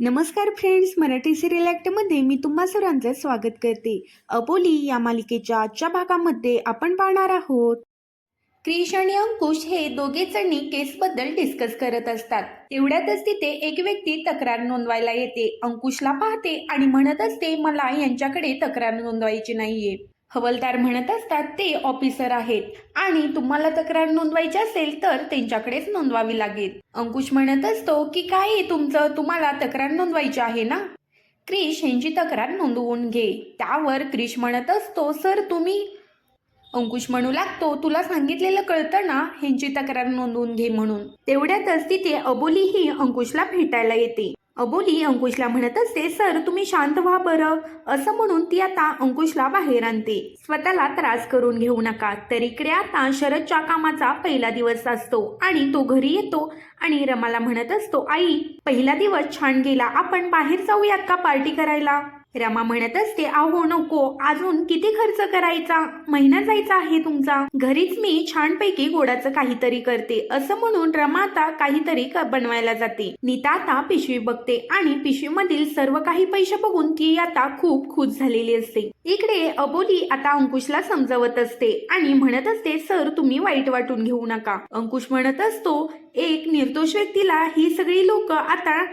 नमस्कार friends Marathi serial ॲक्टमध्ये मी तुम्हा सर्वांचं स्वागत करते. अबोली या मालिकेच्या आजच्या भागामध्ये आपण पाहणार आहोत. क्रिश आणि अंकुश हे दोघे जणी केसबद्दल डिस्कस करत असतात. तेवढ्यातच तिथे एक व्यक्ती तक्रार नोंदवायला येते. अंकुशला पाहते आणि म्हणत असते मला यांच्याकडे तक्रार नोंदवायची नाहीये. हवलदार म्हणत असतात ते ऑफिसर आहेत आणि तुम्हाला तक्रार नोंदवायची असेल तर त्यांच्याकडेच नोंदवावी लागेल. अंकुश म्हणत असतो की काय तुमचं? तुम्हाला तक्रार नोंदवायची आहे ना? क्रिश यांची तक्रार नोंदवून घे. त्यावर क्रिश म्हणत असतो सर तुम्ही अंकुश म्हणू लागतो तुला सांगितलेलं कळतं ना ह्यांची तक्रार नोंदवून घे म्हणून. तेवढ्यातच तिथे अबोली ही अंकुशला भेटायला येते. अबोली अंकुशला म्हणत असते सर तुम्ही शांत व्हा बरं. असं म्हणून ती आता अंकुशला बाहेर आणते. स्वतःला त्रास करून घेऊ नका. तर इकडे आता शरदच्या कामाचा पहिला दिवस असतो आणि तो घरी येतो आणि रमाला म्हणत असतो आई पहिला दिवस छान गेला. आपण बाहेर जाऊयात का पार्टी करायला? रमा म्हणत असते अहो नको. अजून किती खर्च करायचा? महिना जायचा आहे तुमचा. घरीच मी छानपैकी गोडाचं काहीतरी करते. असं म्हणून रमा आता काहीतरी क- बनवायला जाते. नीता आता पिशवी बघते आणि पिशवीमधील सर्व काही पैसे बघून ती आता खूप खुश झालेली असते. इकडे अबोली आता अंकुशला समजवत असते आणि म्हणत असते सर तुम्ही वाईट वाटून घेऊ नका. अंकुश म्हणत असतो एक निर्दोष व्यक्तीला ही सगळी लोक आता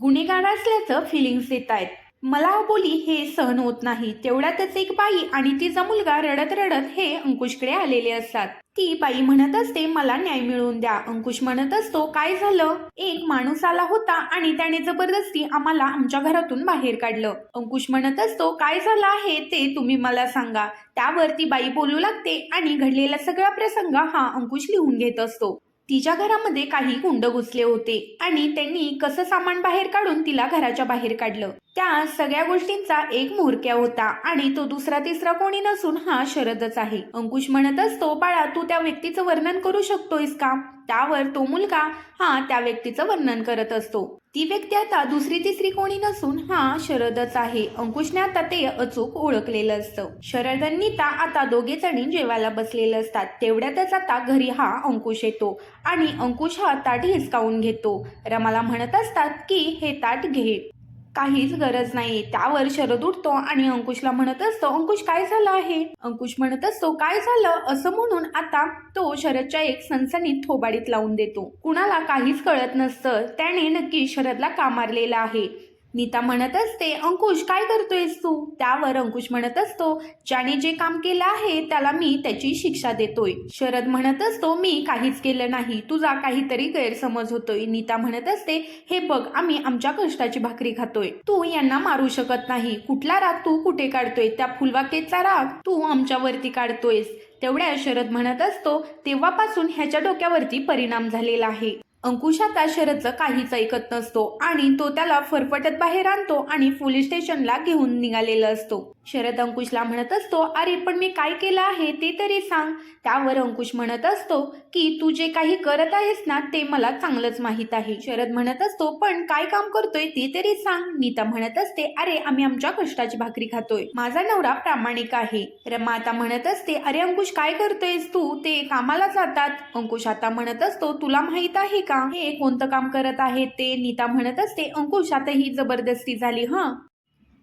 गुन्हेगार असल्याचं फिलिंग्स देत आहेत मला बोली हे सहन होत नाही. तेवढ्यातच एक बाई आणि तिचा मुलगा रडत रडत हे अंकुशकडे आलेले असतात. ती बाई म्हणत असते मला न्याय मिळवून द्या. अंकुश म्हणत असतो काय झालं? एक माणूस आला होता आणि त्याने जबरदस्ती आम्हाला आमच्या घरातून बाहेर काढलं. अंकुश म्हणत असतो काय झालं आहे ते तुम्ही मला सांगा. त्यावर ती बाई बोलू लागते आणि घडलेला सगळा प्रसंग हा अंकुश लिहून घेत असतो. तिच्या घरामध्ये काही गुंड घुसले होते आणि त्यांनी कसं सामान बाहेर काढून तिला घराच्या बाहेर काढलं. त्या सगळ्या गोष्टींचा एक मुहूर्क्या होता आणि तो दुसरा तिसरा कोणी नसून हा शरदच आहे. अंकुश म्हणत असतो बाळा तू त्या व्यक्तीचं वर्णन करू शकतोयस का? त्यावर तो मुलगा हा त्या व्यक्तीचं वर्णन करत असतो. ती व्यक्ती आता दुसरी तिसरी कोणी नसून हा शरदच आहे. अंकुशने आता ते अचूक ओळखलेलं असतं. शरद आणि नीता आता दोघे जणी जेवायला बसलेले असतात. तेवढ्यातच आता घरी हा अंकुश येतो आणि अंकुश हा ताट हिसकावून घेतो. रमाला म्हणत असतात की हे ताट घे. काहीच गरज नाही. त्यावर शरद उठतो आणि अंकुशला म्हणत असतो अंकुश काय झालं आहे? अंकुश म्हणत असतो काय झालं? असं म्हणून आता तो शरदच्या एक सनसनीत थोबाडीत लावून देतो. कुणाला काहीच कळत नसतं. त्याने नक्की शरदला कामारलेला आहे. नीता म्हणत असते अंकुश काय करतोयस तू? त्यावर अंकुश म्हणत असतो ज्याने जे काम केलं आहे त्याला मी त्याची शिक्षा देतोय. शरद म्हणत असतो मी काहीच केलं नाही तुझा काहीतरी गैरसमज होतोय. नीता म्हणत असते हे बघ आम्ही आमच्या कष्टाची भाकरी खातोय. तू यांना मारू शकत नाही. कुठला राग तू कुठे काढतोय? त्या फुलवाकेचा राग तू आमच्यावरती काढतोयस. तेवढ्या शरद म्हणत असतो तेव्हापासून ह्याच्या डोक्यावरती परिणाम झालेला आहे. अंकुश आता शरदचं काहीच ऐकत नसतो आणि तो त्याला फरफटत बाहेर आणतो आणि पोलीस स्टेशनला घेऊन निघालेला असतो. शरद अंकुशला म्हणत असतो अरे पण मी काय केलं आहे ते तरी सांग. त्यावर अंकुश म्हणत असतो की तू जे काही करत आहेस ना ते मला चांगलंच माहीत आहे. शरद म्हणत असतो पण काय काम करतोय ते तरी सांग. नीता म्हणत असते अरे आम्ही आमच्या कष्टाची भाकरी खातोय. माझा नवरा प्रामाणिक आहे. रमा आता म्हणत असते अरे अंकुश काय करतोयस तू? ते कामाला जातात. अंकुश आता म्हणत असतो तुला माहीत आहे का? का हे कोणतं काम करत आहे ते नीता म्हणत असते. अंकुश आता ही जबरदस्ती झाली हा.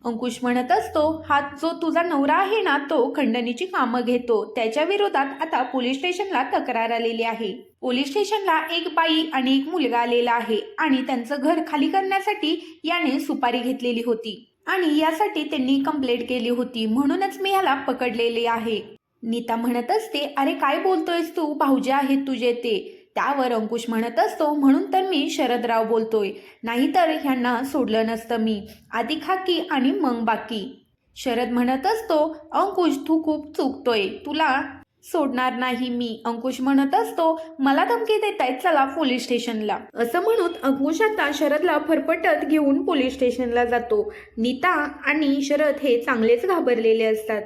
अंकुश म्हणत असतो हा जो तुझा नवरा आहे ना तो खंडणीची कामं घेतो. त्याच्या विरोधात आता पोलीस स्टेशनला तक्रार आलेली आहे. पोलीस स्टेशनला एक बाई आणि एक मुलगा आलेला आहे आणि त्यांचं घर खाली करण्यासाठी याने सुपारी घेतलेली होती आणि यासाठी त्यांनी कंप्लेंट केली होती. म्हणूनच मी ह्याला पकडलेले आहे. नीता म्हणत असते अरे काय बोलतोयस तू? भाऊजे आहेत तुझे ते. त्यावर अंकुश म्हणत असतो म्हणून तर मी शरदराव बोलतोय. नाहीतर ह्यांना सोडलं नसतं मी. आधी खाकी आणि मग बाकी. शरद म्हणत असतो अंकुश तू खूप चुकतोय. तुला सोडणार नाही मी. अंकुश म्हणत असतो मला धमकी देतायत चला पोलीस स्टेशनला. असं म्हणून अंकुश आता शरदला फरफटत घेऊन पोलीस स्टेशनला जातो. नीता आणि शरद हे चांगलेच घाबरलेले असतात.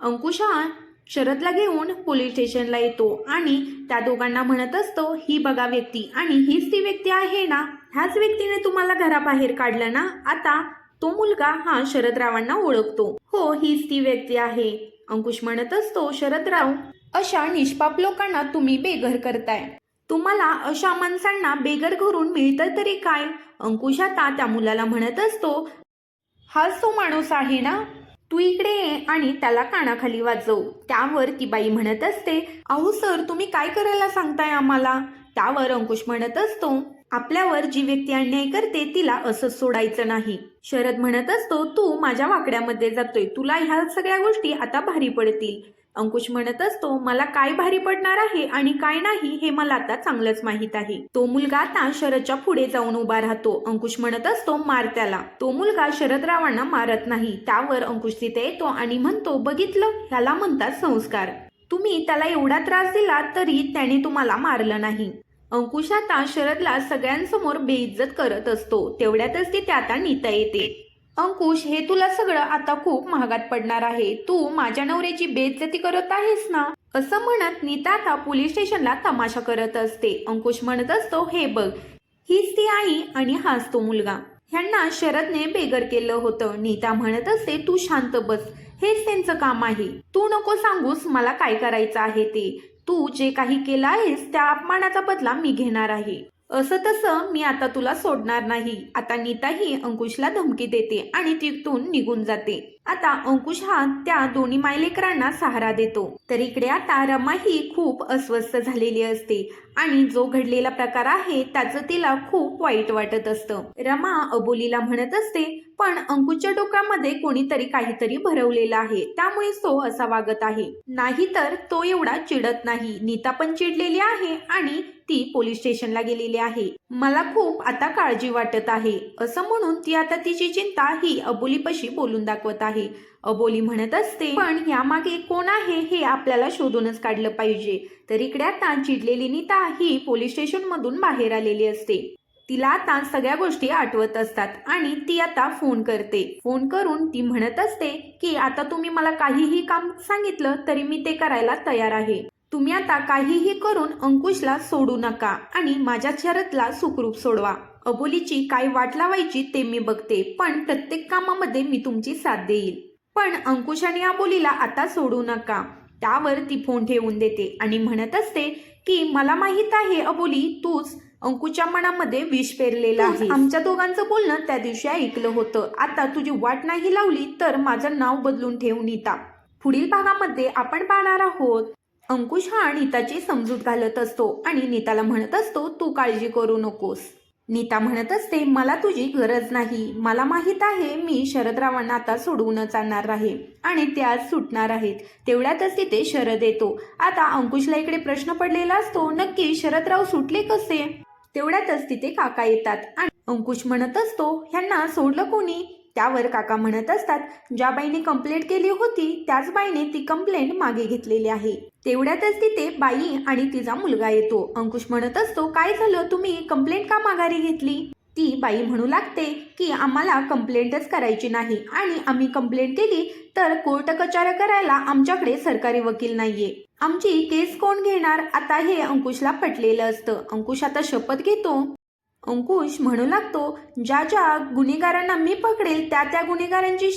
अंकुश हा शरदला घेऊन पोलीस स्टेशनला येतो आणि त्या दोघांना म्हणत असतो ही बघा व्यक्ती आणि हीच ती व्यक्ती आहे ना? ह्याच व्यक्तीने तुम्हाला घराबाहेर काढलं ना? आता तो मुलगा हा शरदरावांना ओळखतो. हो हीच ती व्यक्ती आहे अंकुश म्हणत असतो शरदराव. अशा निष्पाप लोकांना तुम्ही बेघर करताय. तुम्हाला अशा माणसांना बेघर घरून मिळतं तरी काय? अंकुश आता त्या मुलाला म्हणत असतो हाच तो माणूस आहे ना? तू इकडे ये आणि त्याला कानाखाली वाजव. त्यावर ती बाई म्हणत असते अहो सर तुम्ही काय करायला सांगताय आम्हाला? त्यावर अंकुश म्हणत असतो आपल्यावर जी व्यक्ती अन्याय करते तिला असं सोडायचं नाही. शरद म्हणत असतो तू माझ्या वाकड्यामध्ये जातोय. तुला ह्या सगळ्या गोष्टी आता भारी पडतील. अंकुश म्हणत असतो मला काय भारी पडणार आहे आणि काय नाही हे मला आता चांगलंच माहीत आहे. तो मुलगा आता शरदच्या पुढे जाऊन उभा राहतो. अंकुश म्हणत असतो मार त्याला. तो मुलगा शरदरावांना मारत नाही. त्यावर अंकुश तिथे येतो आणि म्हणतो बघितलं ह्याला म्हणतात संस्कार. तुम्ही त्याला एवढा त्रास दिला तरी त्याने तुम्हाला मारलं नाही. अंकुश आता शरदला सगळ्यांसमोर बेइज्जत करत असतो. तेवढ्यातच तिथे आता नीता येते. अंकुश हे तुला सगळं आता खूप महागात पडणार आहे. तू माझ्या नवऱ्याची बेइज्जती करत आहेस ना? असं म्हणत नीता आता पोलीस स्टेशनला तमाशा करत असते. अंकुश म्हणत असतो हे बघ हीच ती आई आणि हाच तो मुलगा. ह्यांना शरदने बेगर केलं होतं. नीता म्हणत असते तू शांत बस हेच त्यांचं काम आहे. तू नको सांगूस मला काय करायचं आहे ते. तू जे काही केलं आहेस त्या अपमानाचा बदला मी घेणार आहे. असं तसं मी आता तुला सोडणार नाही. आता नीताही अंकुशला धमकी देते आणि तिथून निघून जाते. आता अंकुश हा त्या दोन्ही मायलेकरांना सहारा देतो. तर इकडे आता रमा ही खूप अस्वस्थ झालेली असते आणि जो घडलेला प्रकार आहे त्याचं तिला खूप वाईट वाटत असतं. रमा अबोलीला म्हणत असते पण अंकुशच्या डोक्यामध्ये कोणीतरी काहीतरी भरवलेलं आहे त्यामुळे तो असा वागत आहे. नाहीतर तो एवढा चिडत नाही. नीता पण चिडलेली आहे आणि ती पोलीस स्टेशनला गेलेली आहे. मला खूप आता काळजी वाटत आहे. असं म्हणून ती आता तिची चिंता ही अबोलीपाशी बोलून दाखवत आहे. अबोली म्हणत असते पण यामागे कोण आहे हे आपल्याला शोधूनच काढलं पाहिजे. तर इकडे आता चिडलेली नीता ही पोलीस स्टेशन मधून बाहेर आलेली असते. तिला आता सगळ्या गोष्टी आठवत असतात आणि ती आता फोन करते. फोन करून ती म्हणत असते की आता तुम्ही मला काहीही काम सांगितलं तरी मी ते करायला तयार आहे. तुम्ही आता काहीही करून अंकुशला सोडू नका आणि माझ्या शरदला सुखरूप सोडवा. अबोलीची काय वाट लावायची ते मी बघते पण प्रत्येक कामामध्ये मी तुमची साथ देईल. पण अंकुश आणि अबोलीला आता सोडू नका. त्यावर ती फोन ठेवून देते आणि म्हणत असते की मला माहीत आहे अबोली तूच अंकुच्या मनामध्ये विष पेरलेलं आहे आमच्या दोघांचं बोलणं त्या दिवशी ऐकलं होतं. आता तुझी वाट नाही लावली तर माझं नाव बदलून ठेव नीता. पुढील भागामध्ये आपण पाहणार आहोत. अंकुश हा नीताची समजूत घालत असतो आणि नीताला म्हणत असतो तू काळजी करू नकोस. नीता म्हणत असते मला तुझी गरज नाही. मला माहीत आहे मी शरदरावांना आता सोडवूनच आणणार आहे आणि ते आज सुटणार आहेत. तेवढ्यातच तिथे शरद येतो. आता अंकुशला इकडे प्रश्न पडलेला असतो नक्की शरदराव सुटले कसे? तेवढ्यातच तिथे काका येतात आणि अंकुश म्हणत असतो ह्यांना सोडलं कोणी? त्यावर काका म्हणत असतात ज्या बाईने कंप्लेंट केली होती त्याच बाईने ती कंप्लेंट मागे घेतलेली आहे. तेवढ्यातच तिथे बाई आणि तिचा मुलगा येतो. अंकुश म्हणत असतो काय झालं? तुम्ही कंप्लेंट का माघारी घेतली? ती बाई म्हणू लागते की आम्हाला कंप्लेंटच करायची नाही. आणि आम्ही कंप्लेंट केली तर कोर्ट कचारा करायला आमच्याकडे सरकारी वकील नाहीये. आमची केस कोण घेणार? आता हे अंकुशला पटलेलं असतं. अंकुश आता शपथ घेतो. अंकुश म्हणू लागतो ज्या ज्या गुन्हेगारांना मी पकडेल त्या त्या गुन्हेगारांची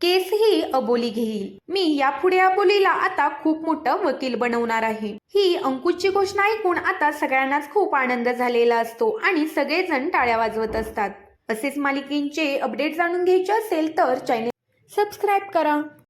केस ही अबोली घेईल. मी यापुढे अबोलीला आता खूप मोठं वकील बनवणार आहे. ही अंकुशची घोषणा ऐकून आता सगळ्यांनाच खूप आनंद झालेला असतो आणि सगळेजण टाळ्या वाजवत असतात. असेच मालिकेंचे अपडेट जाणून घ्यायचे असेल तर चॅनेल सबस्क्राईब करा.